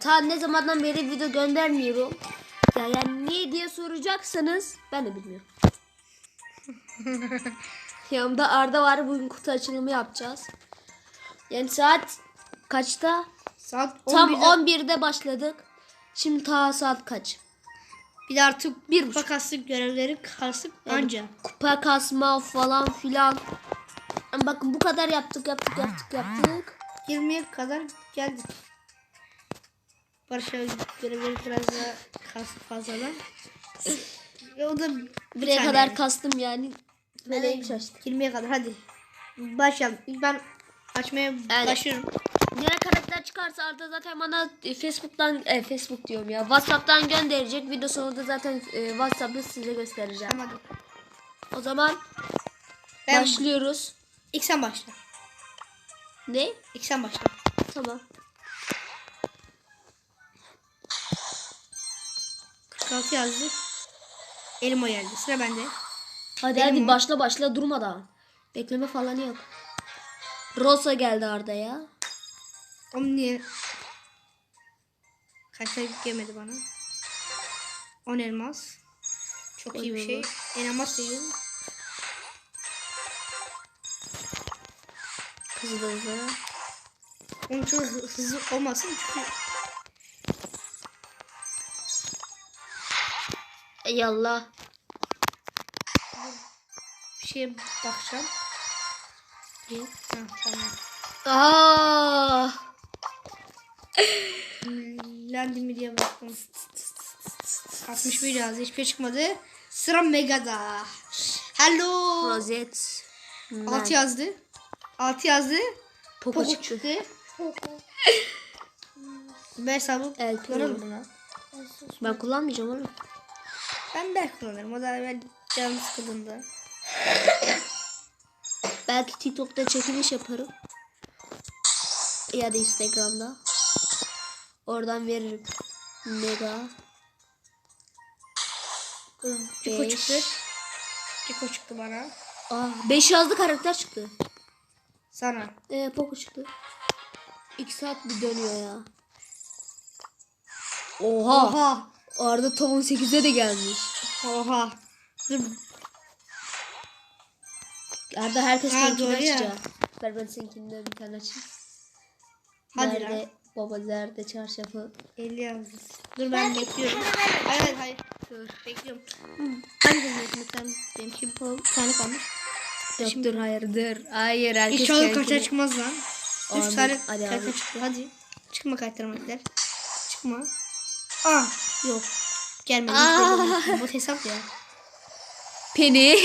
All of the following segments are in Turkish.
Ta ne zamandan beri video göndermiyorum. Ya yani niye diye soracaksanız ben de bilmiyorum. Yanımda Arda var. Bugün kutu açılımı yapacağız. Yani saat kaçta? Saat Tam 11'de 11'de başladık. Şimdi ta saat kaç? bir de artık Bir buçuk. kastık görevleri kastık Yani anca. Kupa kasma falan filan. Ama bakın bu kadar yaptık yaptık yaptık yaptık. 20'ye kadar geldik. Barış abi görevleri biraz daha kastık fazladan. Ve o da bir Buraya tane kadar yani. kastım yani. Meleğim şaştı. 20'ye kadar hadi. Başlayalım. İlk ben açmaya Evet. başlıyorum. Yine karakter çıkarsa Arda zaten bana e, Facebook'tan e, Facebook diyorum ya. WhatsApp'tan gönderecek. Video sonunda zaten e, WhatsApp'ta size göstereceğim. Tamam hadi. O zaman Ben, başlıyoruz. ilk sen başla. Ne? İlk sen başla. Tamam. 46 yazdı. Elma geldi. Sıra bende. Hadi Benim hadi başla başla durmadan. Bekleme falan yok. Rosa geldi Arda'ya. Onun niye kaçta gelmedi bana? 10 elmas. Çok iyi bir şey. Elmas yiyorum. Kızı da hızlı. Onun çok hı- hızlı olmasın çünkü Ey Allah. bir şeye bakacağım. Bir. Tamam. Aa! Lendi mi diye baktım. 61 yazdı. Hiçbir şey çıkmadı. Sıra Mega'da. Hello. Rozet. 6 yazdı. 6 yazdı. Poco Poco çıktı. Ben hesabı El buna. Ben kullanmayacağım oğlum. Ben Berk kullanırım. O da ben canım sıkıldığında. Belki TikTok'ta çekiliş yaparım. Ya da Instagram'da. Oradan veririm. Mega. Ciko Beş. çıktı. Ciko çıktı bana. Aa, 5 yazdı karakter çıktı. Sana. Ee, Poco çıktı. 2 saat bir dönüyor ya. Oha. Oha. Arda Tom 18'e de gelmiş. Oha. Dur. Arda herkes Ha, doğru ya. Ver ben seninkinde bir tane açayım. Hadi nerede lan. baba nerede çarşafı? 50 yazdı. Dur ben bekliyorum. Hayır hayır. Dur bekliyorum. Ben bekliyorum. Sen benimki bir tane kalmış. Yok dur hayır dur. Hayır herkes İnşallah kendine- kaçar çıkmaz lan. Amin. 3 tane Hadi abi. çıktı. Hadi. Çıkma karakter Çıkma. Aa yok. Gelmedi. Bu hesap ya. Peni.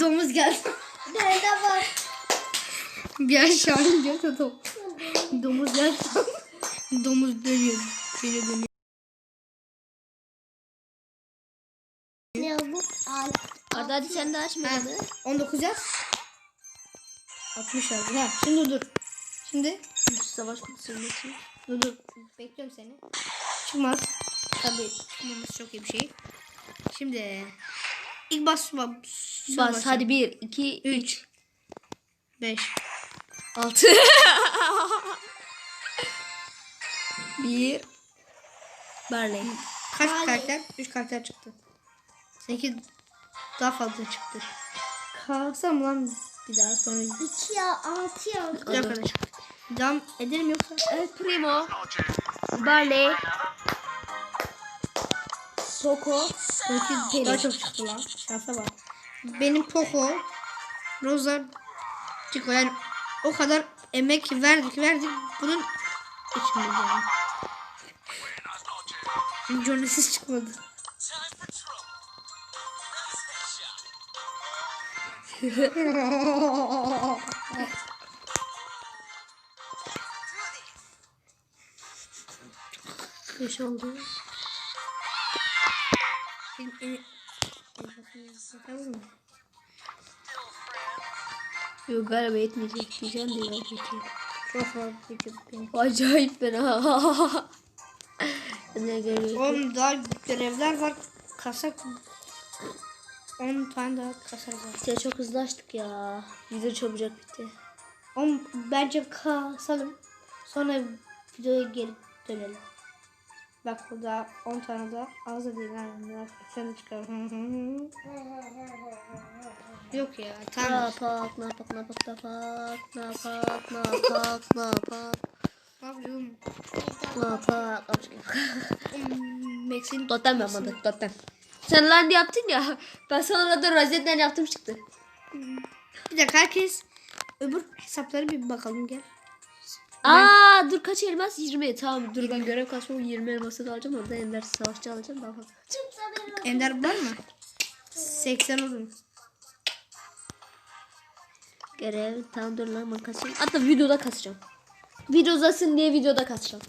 Domuz geldi. Nerede var? Bir aşağı ince tadım. Domuz geldi. Domuz dönüyor. Beni dönüyor. Ne bu? Arda hadi sen de aç Ha, Mega'nı. 19 yaz. 60 yazdı. Ha, şimdi dur. Şimdi Savaş için. Dur dur. Bekliyorum seni. Çıkmaz. Tabii çıkmaması çok iyi bir şey. Şimdi ilk bas bas. Bas hadi 1, 2, 3, 3 5 6. 1. Barley. Kaç Hadi. karakter? 3 karakter çıktı. Seninki daha fazla çıktı. Kalsam lan bir daha sonra. İki ya altı ya. Bir arkadaş. Devam edelim yoksa. Evet Primo. Barley. Poco. Seninki daha çok çıktı lan. Şansa bak. Benim Poco, Rosa, Chico yani o kadar emek verdik verdik bunun içinde yani. Johnny'siz çıkmadı. Beş oldu. Benim en... Yok galiba yetmeyecek diyeceğim de yok yetiyor. Çok fazla benim. Acayip fena. ne geliyor? Oğlum daha görevler var. Kasak 10 tane daha kasa var. İşte çok hızlı açtık ya. Video çabucak bitti. Oğlum bence kasalım. Sonra videoya geri dönelim. Bak burada 10 tane daha da değil. Yani sen çıkar. Yok ya Ne tamam. yapak, ne yapak, ne yapak, ne yapak, ne yapak, ne yapak, ne yapak, Ne yapıyorum? ne yapak, ne yapak. Max'in Totem yapmadık, totem. Sen lan yaptın ya, ben sonra da rozetten yaptım çıktı. bir dakika herkes öbür hesaplara bir bakalım gel. Aa dur kaç elmas? 20. Tamam dur ben görev kasmam 20 elması da alacağım. Orada Ender savaşçı alacağım daha fazla. Ender var mı? 80 olur. Görev tamam dur lan ben kasacağım. Hatta videoda kasacağım. Video uzasın diye videoda kasacağım.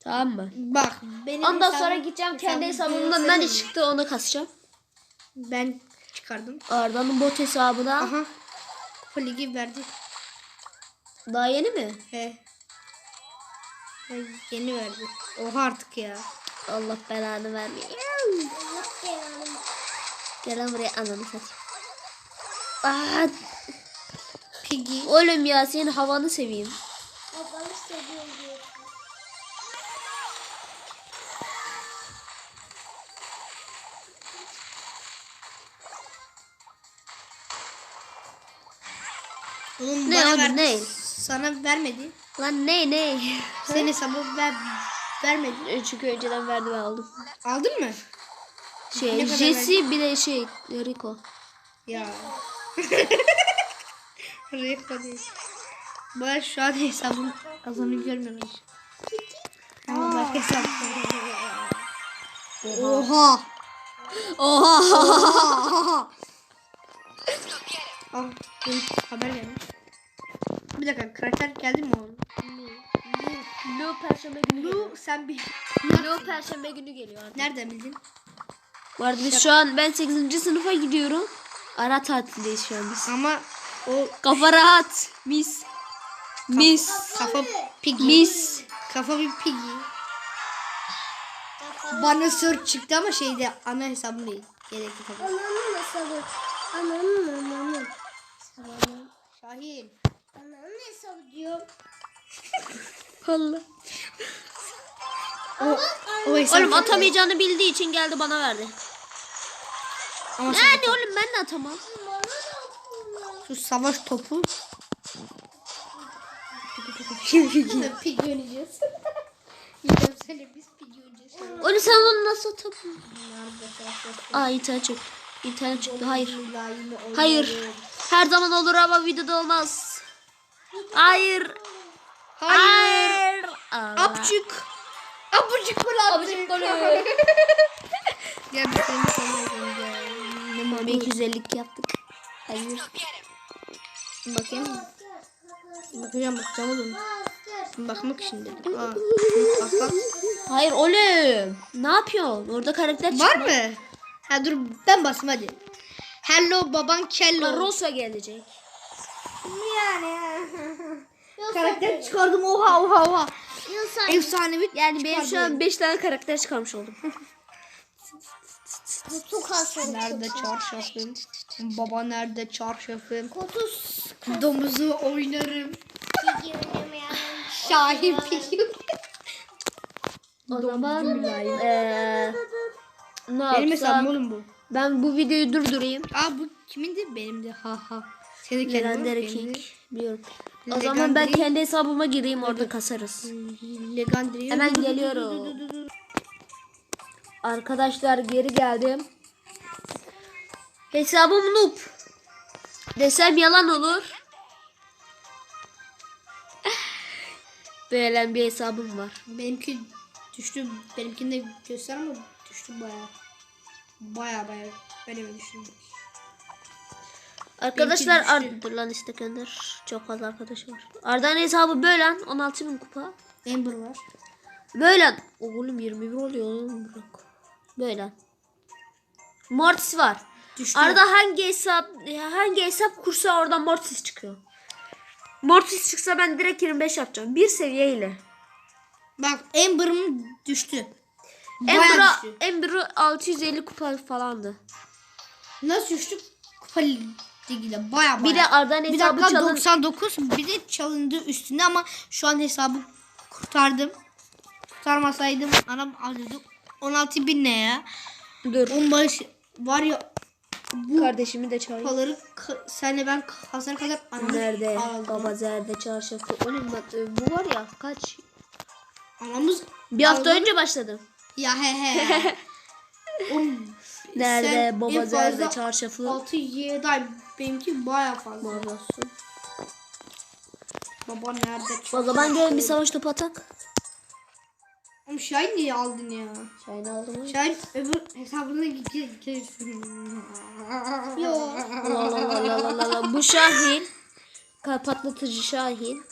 Tamam mı? Bak benim Ondan hesabım- sonra gideceğim kendi hesabım hesabımdan ne senin. çıktı onu kasacağım. Ben çıkardım. Arda'nın bot hesabına. Aha. Kupa ligi verdi. Daha yeni mi? He. Yeni verdi. Oha artık ya. Allah belanı vermiyor. Gel lan buraya ananı satayım. Aa, Piggy. oğlum ya senin havanı seveyim. Babanı seviyorum Ne verdi. ne? Sana vermedi. Lan ne ne? Senin hesabı ver, vermedi. E, Çünkü önceden verdi ben aldım. Aldın mı? Ne Şey kadar Jesse bir de şey Rico. Ya. Rico değil. Ben şu an hesabım azını görmüyorum. Ama bak hesap. Oha. Oha. Oha. Ah, benim haber gelmiş. Bir dakika karakter geldi mi oğlum? Lu perşembe günü geliyor. Lu sen bir Lu perşembe günü geliyor artık. nereden bildin? Bu arada biz şu an ben 8. sınıfa gidiyorum. Ara tatildeyiz şu an biz. Ama o Kafa rahat. Mis. Mis. kafa piggy. Mis. Kafa bir piggy. Bana sır çıktı ama şeyde ana hesabım değil. Gerekli tabii. Ananın ananın. Ananın. Şahin. Ananın hesabı diyor. Allah. O, o hesap. Oğlum atamayacağını bildiği için geldi bana verdi. Ama sen Yani oğlum ben de atamam. Bana şu savaş topu. oynayacağız. Seni biz piggy oynayacağız. Oğlum sen onu nasıl atamıyorsun? Aa internet çıktı. İnternet çıktı. Hayır. Hayır. Her zaman olur ama videoda olmaz. Hayır. Hayır. Apçık. Apıcık gol attı. Golü. Ya bir seni sanıyorum ya. Ne mal 250 yaptık. Hayır. Bakayım. Bakacağım bakacağım oğlum. Bakmak için dedim. Aa, bak bak. Hayır oğlum. Ne yapıyorsun? Orada karakter çıktı. Var mı? Ha dur ben basayım hadi. Hello baban kello. Rosa gelecek. Karakter çıkardım oha oha oha. Yoksa Efsanevi Yani benim şu an 5 tane karakter çıkarmış oldum. kutu kasım. Nerede çarşafım? Baba nerede çarşafım? Kutu Domuzu oynarım. Şahin pigi. O zaman eee ne Benim hesabım oğlum bu. Ben bu videoyu durdurayım. Aa bu kimindi? Benimdi. Ha ha. Senin Legendary? King. Biliyorum. O Legendary- zaman ben kendi hesabıma gireyim orada kasarız. Legendary. Hemen geliyorum. Arkadaşlar geri geldim. Hesabım noob. Desem yalan olur. Böyle bir hesabım var. Benimki düştü. Benimkini de göster ama düştü baya. Baya baya. Böyle mi düştü? Arkadaşlar Arda dur lan istek gönder. Çok fazla arkadaşım var. Arda'nın hesabı böyle 16 bin kupa. Amber var. Böyle oğlum 21 oluyor oğlum bırak. Böyle. Mortis var. Düştü. Arada hangi hesap hangi hesap kursa oradan Mortis çıkıyor. Mortis çıksa ben direkt 25 yapacağım. Bir seviyeyle. Bak Amber'ım düştü. Ember'a. Ember'ı 650 kupa falandı. Nasıl düştü? Kupa Digile baya baya. Bir de Arda'nın bir hesabı dakika çalın. 99 bir de çalındı üstünde ama şu an hesabı kurtardım. Kurtarmasaydım anam alırdı. 16 bin ne ya? Dur. On baş var ya bu Kardeşimi de çağır. kupaları ka- senle ben kasana kadar Nerede? aldım. Baba zerde çarşafı. O ne lan? Ee, Bu var ya kaç? Anamız Bir hafta aldı. önce başladım. Ya he he. Oğlum, Nerede? sen Baba en zerde fazla çarşafı. 6-7 ay benimki baya fazla. Mağazası. Baba nerede? O zaman gelin bir savaş topu atak. Oğlum Şahin niye aldın ya? Şahin aldım mı? Şahin öbür hesabına girsin. Yok. La la la la la la la. Bu Şahin. Patlatıcı Şahin.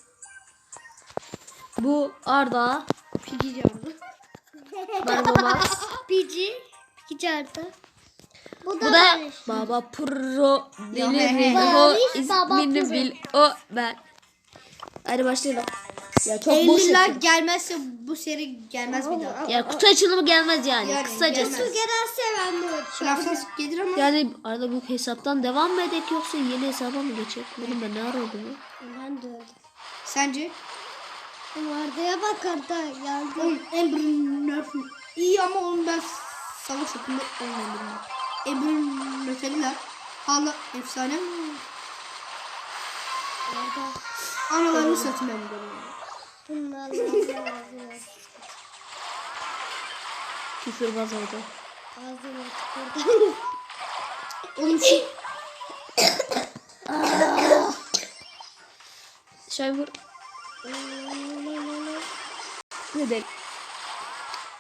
Bu Arda. Pigi canlı. Barbamas. Pici. Pici Arda. Bu da, Bu da. Baba Pro he. o ismini bil o ben. Hadi başlayalım. Ya çok boş 50 like gelmezse bu seri gelmez bir daha. Ya kutu açılımı gelmez yani. Yani Kısacası. gelmez. Gelirse ben de Şırafsız gelir ama. Yani arada bu hesaptan devam mı edek yoksa yeni hesaba mı geçecek? Benim ben ne ara oldu bu? Ben de öyle. Sence? Arda'ya bak Arda. Yardım. Oğlum Ember Nerf iyi ama oğlum ben savaş yapımda olmadım. Ember Nerf'ler hala efsane mi? Analarını satayım ben. Bunlarla Küfürbaz oldu. Tükürdüm. Oğlum şu Şahin vur. Ne de?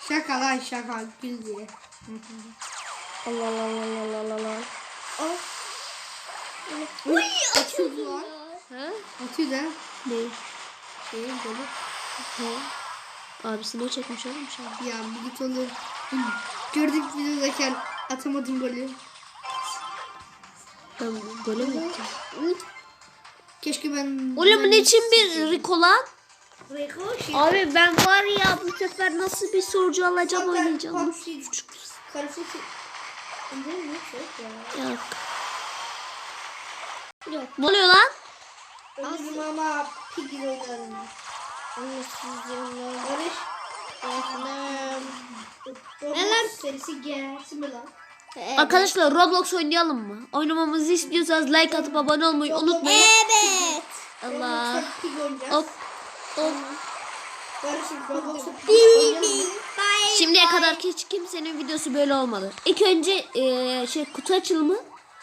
şaka lan şaka gül diye. Allah Allah Allah Allah Allah Allah. Uy atıyor lan. Ha? Atıyor da. Ne? Şey böyle. Ha? Abisine çekmiş oğlum şu an. Ya bir git olur. Gördük videodayken atamadım golü. Ben gole mi gittim? Keşke ben... Oğlum ne için bir Rico lan? Rekoş. Abi ben var ya bu sefer nasıl bir sorucu alacağım oynayacağım. Karısı Ne ne çok ya. Yok. Yok. Ne oluyor lan? Özürüm ama piggy oynarım. Barış. Aslanım. Neler serisi gelsin mi lan? Arkadaşlar Roblox oynayalım mı? Oynamamızı istiyorsanız like atıp abone olmayı unutmayın. Evet. Allah. Roblox'ta pig Şimdiye kadar hiç kimsenin videosu böyle olmadı. İlk önce eee, şey kutu açılımı.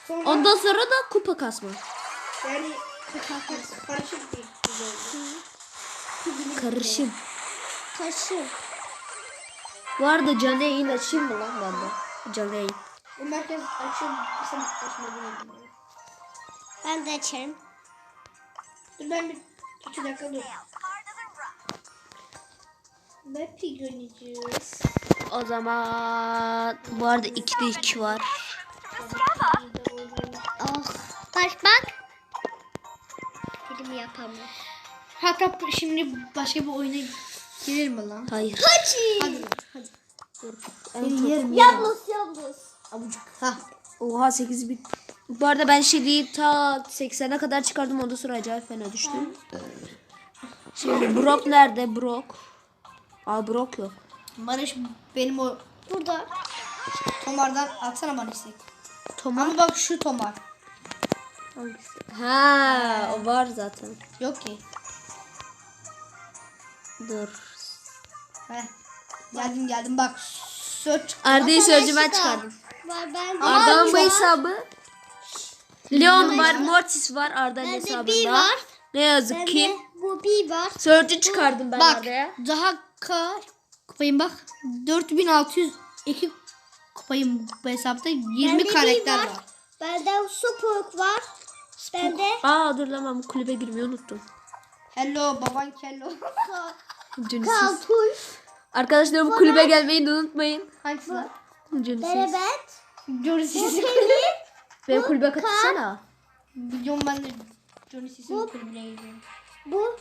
Sonra Ondan sonra da kupa kasma. yani oldu. Karışım. Kaşım. Bu arada canlı yayın açayım mı lan ben de? Canlı yayın. Merkez açıyor. Sen açmadın. Ben de açarım. Dur ben bir iki dakika dur. Ne pig oynayacağız? O zaman bu arada 2'de 2 var. Oh. Baş bak. Film yapamam. Hatta şimdi başka bir oyuna girer mi lan? Hayır. Hadi hadi. Yerim, Yalnız yalnız. Abucuk. Ha. Oha 8 bit. Bu arada ben şeyi ta 80'e kadar çıkardım ondan sonra acayip fena düştüm. Şimdi Brock nerede? Brock. Aa Brock yok. Barış benim o Burada. Tomar'dan atsana bana istek. Tomar. Ama bak şu Tomar. Ha, o var zaten. Yok ki. Dur. Heh. Geldim geldim bak. Search. Arda'yı sözcümen Arkadaşlar, çıkardım. Var ben de. Arda'nın bu hesabı. Leon var, Mortis var Arda'nın Bende hesabında. bir var. Ne yazık Bende ki. bu bir var. Sörcü çıkardım ben Bak Arda'ya. daha kaç kupayım bak. 4602 kupayım bu hesapta 20 Bende karakter var. Bende Supuk var. Bende Aa dur lan ben bu kulübe girmeyi unuttum. Hello baban kello. Kaltuş. Arkadaşlar bu kulübe gelmeyi de unutmayın. Hangisi lan? Cünisiz. Berebet. Sis'in Benim kulübe katılsana. Biliyorum ben de Johnny Sis'in kulübüne gidiyorum. Bu.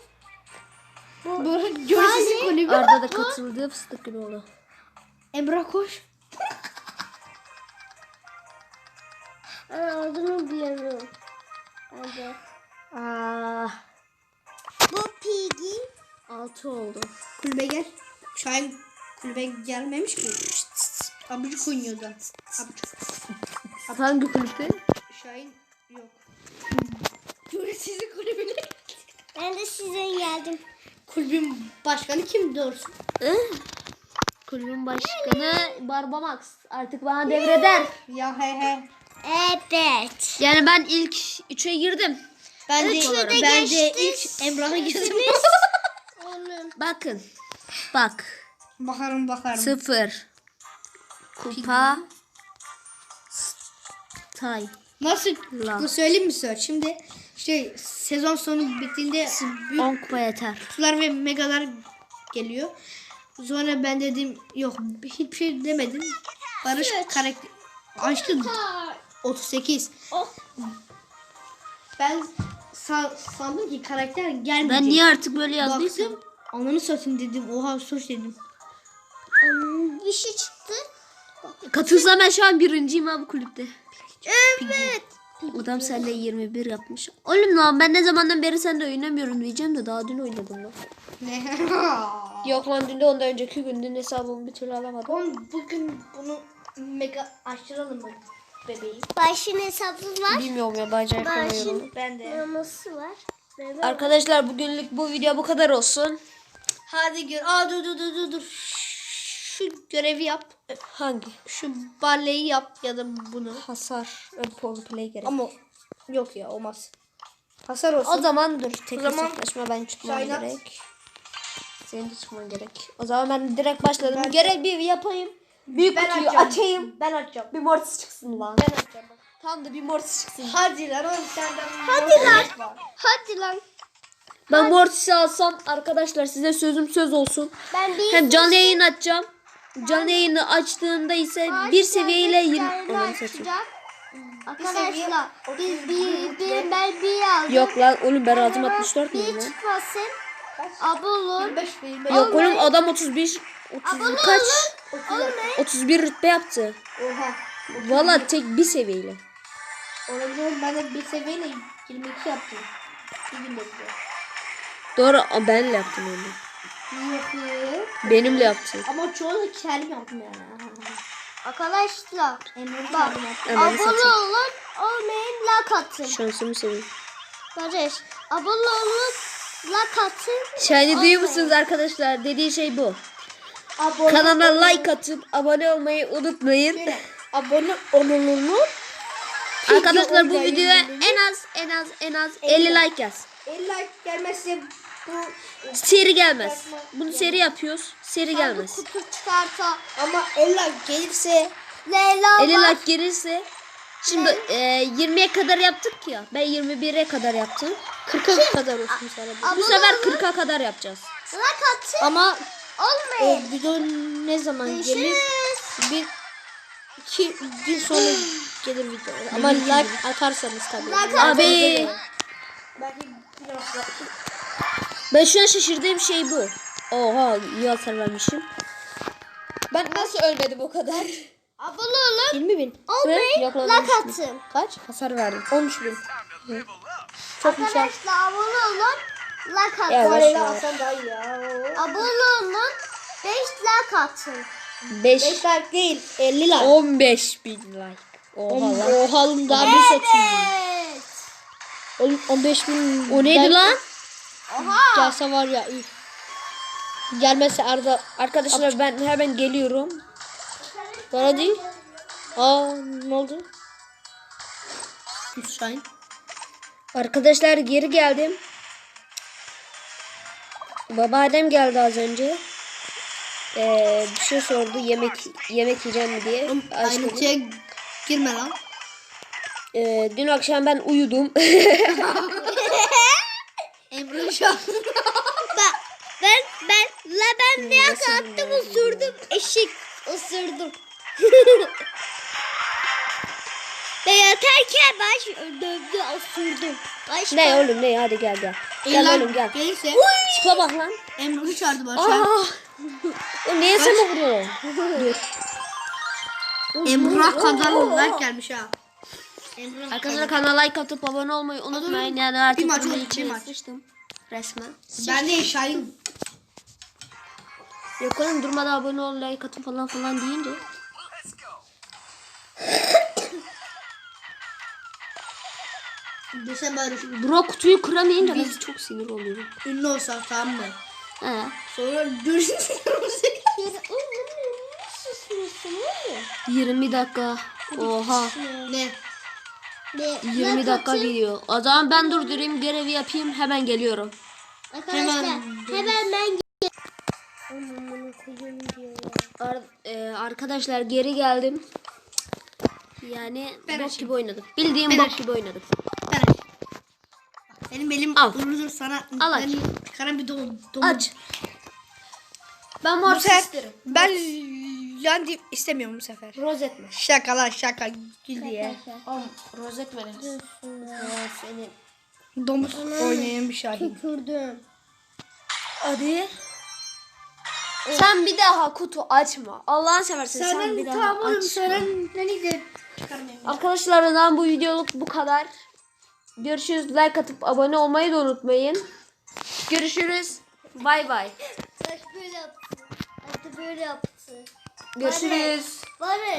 Bu Sis'in kulübü. Arda da katıldı fıstık gibi oldu. Emrah koş. Aa, Adını biliyorum. Evet. Aa, Bu Piggy. 6 oldu. Kulübe gel. Şahin kulübe gelmemiş ki. Abucuk oynuyordu. Abucuk. Hangi kulüpte? Şahin yok. Sizin kulübüne. Ben de size geldim. Kulübün başkanı kim doğrusu? Kulübün başkanı Barbamax. Artık bana devreder. Ya he he. Evet. Yani ben ilk 3'e girdim. Ben Üçlü de, de ben de geçtiniz. ilk Emrah'a girdim. Bakın. Bak. bakarım bakarım. Sıfır. Kupa. Tay. Nasıl? La. Bu söyleyeyim mi söz? Şimdi şey sezon sonu bittiğinde büyük 10 kupa yeter. kutular ve megalar geliyor. Sonra ben dedim yok hiçbir şey demedim. Barış karakter açtı 38. Oh. Ben sa- sandım ki karakter gelmeyecek. Ben niye artık böyle yazdıysam? Baktım. Ananı satayım dedim. Oha sus dedim. Um, bir şey çıktı. Katılsam ben şu an birinciyim abi kulüpte. Evet. Adam sende 21 yapmış. Oğlum lan ben ne zamandan beri sende oynamıyorum diyeceğim de daha dün oynadım lan. Yok lan dün de ondan önceki gün dün hesabımı bir türlü alamadım. Oğlum bugün bunu mega açtıralım mı bebeği? Başın hesabı var. Bilmiyorum ya daha acayip Başın Ben de. maması var. Bebe Arkadaşlar bugünlük bu video bu kadar olsun. Hadi gör. Aa dur dur dur dur dur. Şu görevi yap. Hangi? Şu balleyi yap ya da bunu. Hasar. Ön play gerek. Ama yok ya olmaz. Hasar olsun. O zaman dur. Tek zaman- hesaplaşma ben çıkmam Şahinat. gerek. Senin de çıkman gerek. O zaman ben direkt başladım. Görev bir yapayım. Büyük ben kutuyu açacağım. açayım. Ben açacağım. Bir mortis çıksın lan. Ben açacağım. Tam da bir mortis çıksın. Hadi lan oğlum senden. Hadi lan. Hadi lan. Ben mortis'i alsam arkadaşlar size sözüm söz olsun. Ben bir Hem canlı yayın açacağım. Canlı yayını açtığında ise bir seviyeyle 20 Onu seçeyim. Arkadaşlar biz bir, bir ben bir aldım. Yok lan oğlum ben razım 64 Bir miyim lan? çıkmasın. Abone olun. 25 25. Yok oğlum adam 31 Abone 30 kaç? Olun. 31 rütbe yaptı. Oha. Valla tek bir seviyeyle. Olabilir. Ben de bir seviyeyle 22 yaptım. Bir günde bile. Doğru benle yaptım onu. Benimle yaptı. Ama çoğu da kendim yaptım yani. Arkadaşlar bak abone satayım. olun. Olmayın like atın. Şansımı seveyim. Barış abone olun. Like atın. Şahane duyuyor musunuz arkadaşlar? Dediği şey bu. Abone, Kanala like atıp abone olmayı unutmayın. abone olununu Arkadaşlar bu videoya en az en az en az 50 like yaz. 50 like gelmezse bu Seri gelmez. Bunu seri yapıyoruz. Seri gelmez. Kutu çıkarta. ama 50 like gelirse Leyla 50 var. like gelirse şimdi e, 20'ye kadar yaptık ya. Ben 21'e kadar yaptım. 40'a kadar olsun sana. Bu sefer olun. 40'a kadar yapacağız. Like atın. Ama Olmayın. o video ne zaman gelir? Bir iki gün sonra gelir video. Ama like atarsanız tabii. Like Abi Belki biraz ben şu an şaşırdığım şey bu. Oha iyi hasar vermişim. Ben nasıl ölmedim o kadar? Abone olun. 20 bin. Lan, Like atın. Kaç? Hasar verdim. 13 bin. Çok güzel. Arkadaşlar abone olun. Like atın. Ya alsan daha iyi ya. Abone olun. 5 like atın. 5 5 like değil 50 like. 15 bin like. Oha lan. Oha oğlum daha bir satayım. Evet. Oğlum 15 bin. O neydi lan? Oha. Gelse var ya üf. Gelmezse Arda Arkadaşlar ben hemen geliyorum. bana değil. Aa ne oldu? Hüseyin. Arkadaşlar geri geldim. Babaannem geldi az önce. Ee, bir şey sordu yemek yemek yiyeceğim mi diye. Dedim. Ayrıntıya girme lan. Ee, dün akşam ben uyudum. Emre şu an. Ben ben ben la ben ne attım osurdum eşek osurdum. ben yatarken ben dövdü osurdum. Başka. ne oğlum ne hadi gel gel. Gel oğlum gel. Gelirse Tipe bak lan. Emre'yi çağırdı bana. Aa. O neye sana vuruyor? Emrah kadar like gelmiş ha. Arkadaşlar kanala like atıp abone olmayı unutmayın. Yani artık maç oldu, için bir maç. Resmen. Ben de Şahin. Yok oğlum durmadan abone ol, like atın falan falan deyince. Desem bari Bro kutuyu kıramayınca ben çok sinir oluyorum. ünlü olsak tamam mı? He. Sonra görüşürüz. 20 dakika. Oha. ne? 20 dakika gidiyor. O zaman ben durdurayım, görevi yapayım, hemen geliyorum. Arkadaşlar Hemen- hemen, ben. Ar- e, arkadaşlar geri geldim. Yani Ben bok açayım. gibi oynadık. Bildiğim Ben bok açayım. gibi. Ben. Bak, Benim elim Al. durur sana. Al aç. Yani çıkaran bir don. don. Aç. Ben mor isterim. ben yani istemiyorum bu sefer. Rozet mi? Şaka lan şaka gül diye. Oğlum rozet verin. Seni. Domuz oynayan bir Şahin. Tükürdüm. Hadi. Sen bir daha kutu açma. Allah'ın seversen sen, bir daha açma. neydi? Çıkarmayayım. Arkadaşlar o zaman bu videoluk bu kadar. Görüşürüz. Like atıp abone olmayı da unutmayın. Görüşürüz. Bay bay. Saç böyle yaptı. Hatta böyle yaptı. Görüşürüz. Bana